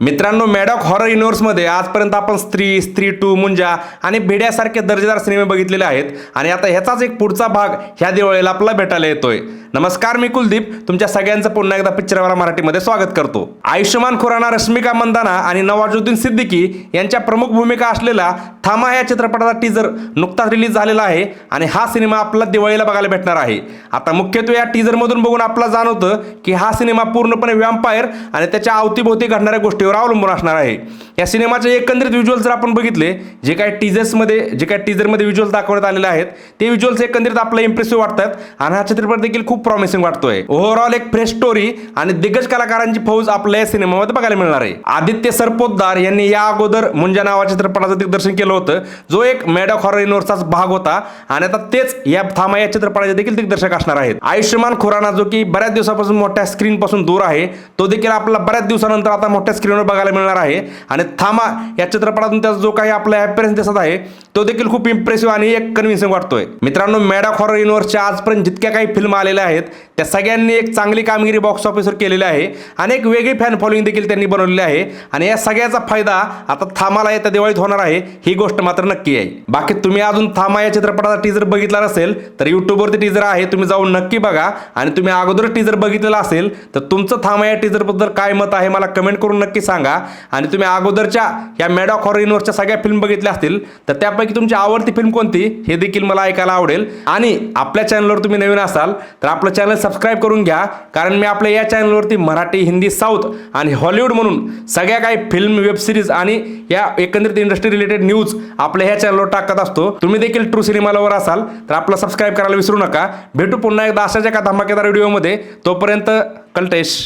मित्रांनो मॅडॉक हॉरर युनिव्हर्समध्ये आजपर्यंत आपण स्त्री स्त्री टू मुंजा आणि भिड्यासारखे दर्जेदार सिनेमे बघितलेले आहेत. आणि आता ह्याचाच एक पुढचा भाग ह्या दिवाळीला आपल्याला भेटायला येतोय. नमस्कार मी कुलदीप. तुमच्या सगळ्यांचं पुन्हा एकदा पिक्चरवाला मराठीमध्ये स्वागत करतो. आयुष्यमान खुराना रश्मिका मंदाना आणि नवाजुद्दीन सिद्दीकी यांच्या प्रमुख भूमिका असलेला थामा या चित्रपटाचा टीजर नुकताच रिलीज झालेला आहे आणि हा सिनेमा आपला दिवाळीला बघायला भेटणार आहे. आता मुख्यत्वे या टीजरमधून बघून आपला जाणवतं की हा सिनेमा पूर्णपणे व्याम्पायर आणि त्याच्या अवतीभोवती घडणाऱ्या गोष्टीवर अवलंबून असणार आहे. या सिनेमाचे एकंदरीत व्हिज्युअल जर आपण बघितले जे काही टीजर्समध्ये जे काही टीजरमध्ये व्हिज्युअल्स दाखवण्यात आलेले आहेत ते व्हिज्युअल्स एकंदरीत आपल्याला इम्प्रेसिव्ह वाटतात. आणि हा चित्रपट देखील खूप खूप प्रॉमिसिंग वाटतोय. ओव्हरऑल एक फ्रेश स्टोरी आणि दिग्गज कलाकारांची फौज आपल्या या सिनेमामध्ये बघायला मिळणार आहे. आदित्य सरपोतदार यांनी या अगोदर मुंजा नावाच्या चित्रपटाचं दिग्दर्शन केलं होतं. जो एक मेडॉक हॉरर युनिव्हर्सचाच भाग होता. आणि आता तेच या थामा या चित्रपटाचे देखील दिग्दर्शक असणार आहेत. आयुष्यमान खुराना जो की बऱ्याच दिवसापासून मोठ्या स्क्रीन पासून दूर आहे तो देखील आपल्याला बऱ्याच दिवसानंतर आता मोठ्या स्क्रीनवर बघायला मिळणार आहे. आणि थामा या चित्रपटातून त्याचा जो काही आपला ॲपिअरन्स दिसत आहे तो देखील खूप इम्प्रेसिव्ह आणि एक कन्व्हिन्सिंग वाटतोय. मित्रांनो मॅडॉक हॉरर युनिव्हर्सच्या आजपर्यंत जितक्या काही फिल्म आलेल्या आहेत त्या सगळ्यांनी एक चांगली कामगिरी बॉक्स ऑफिसवर केलेली आहे. आणि एक वेगळी फॅन फॉलोईंग देखील त्यांनी बनवलेली आहे. आणि या सगळ्याचा फायदा आता थामाला येत्या दिवाळीत होणार आहे ही गोष्ट मात्र नक्की आहे. बाकी तुम्ही अजून थामा या चित्रपटाचा टीजर बघितला नसेल तर युट्यूबवरती टीजर आहे तुम्ही जाऊन नक्की बघा. आणि तुम्ही अगोदर टीजर बघितलेला असेल तर तुमचं थामा या टीजरबद्दल काय मत आहे मला कमेंट करून नक्की सांगा. आणि तुम्ही अगोदरच्या या मॅडॉक हॉर युनिव्हर्सच्या सगळ्या फिल्म बघितल्या असतील तर त्यापैकी तुमची आवडती फिल्म कोणती हे देखील मला ऐकायला आवडेल. आणि आपल्या चॅनलवर तुम्ही नवीन असाल तर आपलं चॅनल सबस्क्राईब करून घ्या. कारण मी आपल्या या चॅनलवरती मराठी हिंदी साऊथ आणि हॉलिवूड म्हणून सगळ्या काही फिल्म वेब सिरीज आणि या एकंदरीत इंडस्ट्री रिलेटेड न्यूज आपल्या ह्या चॅनलवर टाकत असतो. तुम्ही देखील ट्रू सिनेमालावर असाल तर आपलं सबस्क्राईब करायला विसरू नका. भेटू पुन्हा एकदा अशाच एका धमाकेदार व्हिडिओमध्ये तोपर्यंत कल्टेश.